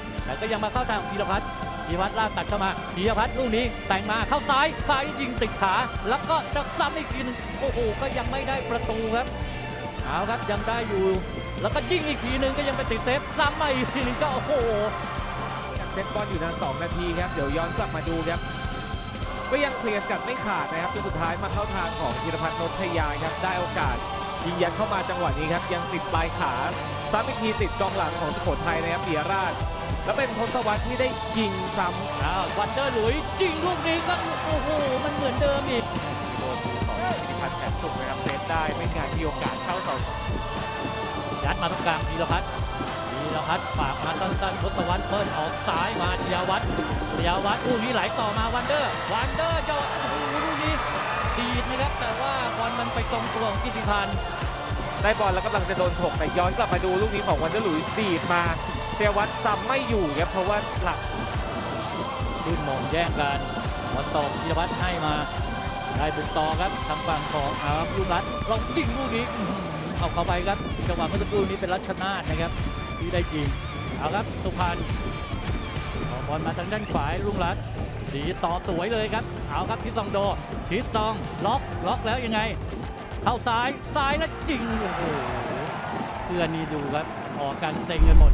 ับแต่ก็ยังมาเข้าทางพีรพัฒน์พีรพัฒน์ลากตัดเข้ามาพีรพัฒน์ลูกนี้แต่งมาเข้าซ้ายซ้ายยิงติดขา แล้วก็จะซ้ำอีกทีนึงโอ้โหก็ยังไม่ได้ประตูครับเอาครับยังได้อยู่ แล้วก็ยิงอีกทีหนึงก็ยังไปติดเซฟซ้ำมาอีกทีหนึงก็โอ้โหเซตบอลอยู่นาน2นาทีครับเดี๋ยวย้อนกลับมาดูครับก็ยังเคลียร์กัดไม่ขาดนะครับจนสุดท้ายมาเข้าทางของธีรพัฒน์นชยาครับได้โอกาสยิงยัดเข้ามาจังหวะนี้ครับยังติดปลายขา ซ้ำอีกทีติดกองหลังของสุโขทัยนะครับเบียราช แล้วเป็นทศวรรษที่ได้ยิงซ้ำอ้าววันเดอร์หลุยส์ยิงลูกนี้ก็โอ้โหมันเหมือนเดิมอีกโดนของธีรพัฒน์แสนสุขนะครับเซฟได้ไม่งานมีโอกาสเข้าเสาสองยัดมาตรงกลางพีรพัฒน์พีรพัฒน์ฝากมาสั้นๆทศวรรษเพิ่นออกซ้ายมาชยาวัฒน์ชยาวัฒน์ลูกนี้ไหลต่อมาวันเดอร์วันเดอร์จะโอ้โหลูกนี้ดีดนะครับแต่ว่าบอลมันไปตรงตัวของกิติพันธ์ ได้บอลแล้วกำลังจะโดนฉกแต่ย้อนกลับมาดูลูกนี้ของวันเดอร์หลุยส์ดีดมาเชวัตรซ้ำไม่อยู่ครับเพราะว่าหลักขึ้นมงแย่งกันบอลตกพีรพัฒน์ให้มา ได้บุกต่อครับทางฝั่งของอาร์มลูกรัตลองยิงลูกนี้เอาเข้าไปครับจังหวะเมื่อสักครู่นี้เป็นรัชนาทนะครับ ที่ได้ยิงเอาครับสุพรรณเอาบอลมาทางด้านขวาลุงรัตดีต่อสวยเลยครับ เอาครับทิศซองโดทิศซองล็อกล็อกแล้วยังไง เข้าซ้ายซ้ายแล้วจริงโอ้โหเพื่อนนี่ดูครับออกการเซ็งกันหมด